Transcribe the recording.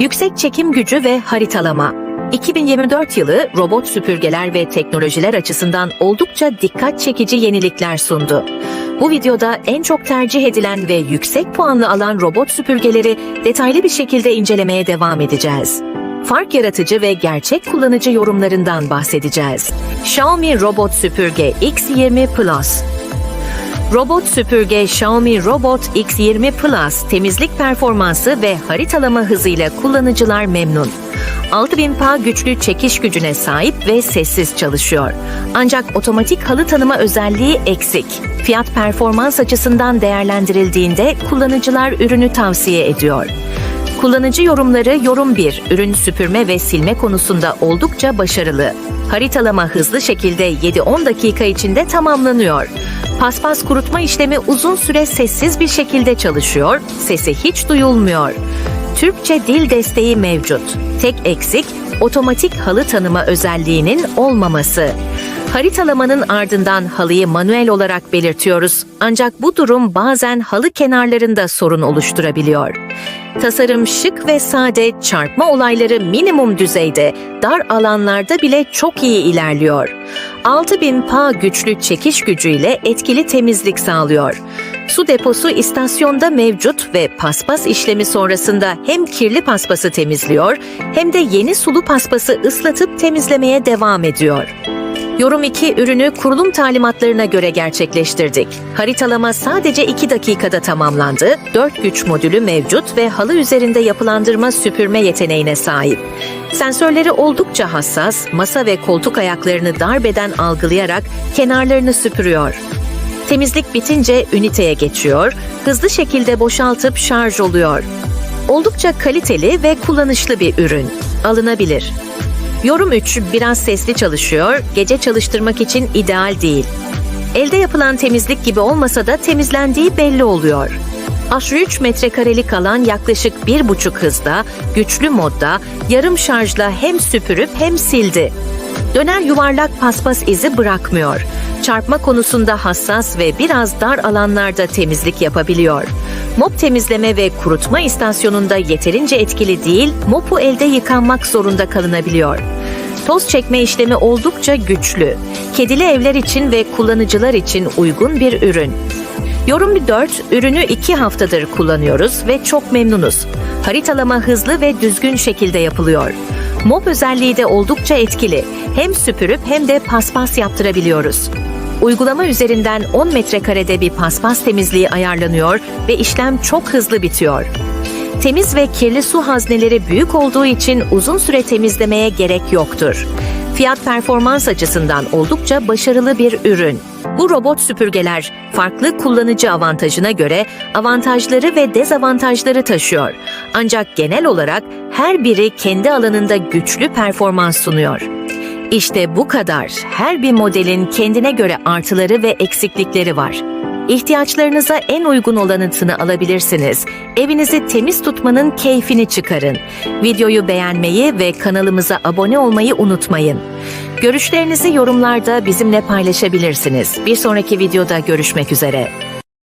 Yüksek çekim gücü ve haritalama. 2024 yılı robot süpürgeler ve teknolojiler açısından oldukça dikkat çekici yenilikler sundu. Bu videoda en çok tercih edilen ve yüksek puanlı alan robot süpürgeleri detaylı bir şekilde incelemeye devam edeceğiz. Fark yaratıcı ve gerçek kullanıcı yorumlarından bahsedeceğiz. Xiaomi Robot Süpürge X20 Plus Robot süpürge Xiaomi Robot X20 Plus temizlik performansı ve haritalama hızıyla kullanıcılar memnun. 6000 pa güçlü çekiş gücüne sahip ve sessiz çalışıyor. Ancak otomatik halı tanıma özelliği eksik. Fiyat performans açısından değerlendirildiğinde kullanıcılar ürünü tavsiye ediyor. Kullanıcı yorumları yorum 1, ürün süpürme ve silme konusunda oldukça başarılı. Haritalama hızlı şekilde 7-10 dakika içinde tamamlanıyor. Paspas kurutma işlemi uzun süre sessiz bir şekilde çalışıyor, sesi hiç duyulmuyor. Türkçe dil desteği mevcut. Tek eksik otomatik halı tanıma özelliğinin olmaması. Haritalamanın ardından halıyı manuel olarak belirtiyoruz. Ancak bu durum bazen halı kenarlarında sorun oluşturabiliyor. Tasarım şık ve sade, çarpma olayları minimum düzeyde, dar alanlarda bile çok iyi ilerliyor. 6000 pa güçlü çekiş gücüyle etkili temizlik sağlıyor. Su deposu istasyonda mevcut ve paspas işlemi sonrasında hem kirli paspası temizliyor hem de yeni sulu paspası ıslatıp temizlemeye devam ediyor. Yorum 2 ürünü kurulum talimatlarına göre gerçekleştirdik. Haritalama sadece 2 dakikada tamamlandı. 4 güç modülü mevcut ve halı üzerinde yapılandırma süpürme yeteneğine sahip. Sensörleri oldukça hassas, masa ve koltuk ayaklarını darbeden algılayarak kenarlarını süpürüyor. Temizlik bitince üniteye geçiyor, hızlı şekilde boşaltıp şarj oluyor. Oldukça kaliteli ve kullanışlı bir ürün. Alınabilir. Yorum 3 biraz sesli çalışıyor, gece çalıştırmak için ideal değil. Elde yapılan temizlik gibi olmasa da temizlendiği belli oluyor. 63 metrekarelik alan yaklaşık 1,5 hızda, güçlü modda, yarım şarjla hem süpürüp hem sildi. Döner yuvarlak paspas izi bırakmıyor. Çarpma konusunda hassas ve biraz dar alanlarda temizlik yapabiliyor. Mop temizleme ve kurutma istasyonunda yeterince etkili değil, mopu elde yıkanmak zorunda kalınabiliyor. Toz çekme işlemi oldukça güçlü. Kedili evler için ve kullanıcılar için uygun bir ürün. Yorum bir 4, ürünü 2 haftadır kullanıyoruz ve çok memnunuz. Haritalama hızlı ve düzgün şekilde yapılıyor. Mop özelliği de oldukça etkili. Hem süpürüp hem de paspas yaptırabiliyoruz. Uygulama üzerinden 10 metrekarede bir paspas temizliği ayarlanıyor ve işlem çok hızlı bitiyor. Temiz ve kirli su hazneleri büyük olduğu için uzun süre temizlemeye gerek yoktur. Fiyat performans açısından oldukça başarılı bir ürün. Bu robot süpürgeler farklı kullanıcı avantajına göre avantajları ve dezavantajları taşıyor. Ancak genel olarak her biri kendi alanında güçlü performans sunuyor. İşte bu kadar. Her bir modelin kendine göre artıları ve eksiklikleri var. İhtiyaçlarınıza en uygun olanısını alabilirsiniz. Evinizi temiz tutmanın keyfini çıkarın. Videoyu beğenmeyi ve kanalımıza abone olmayı unutmayın. Görüşlerinizi yorumlarda bizimle paylaşabilirsiniz. Bir sonraki videoda görüşmek üzere.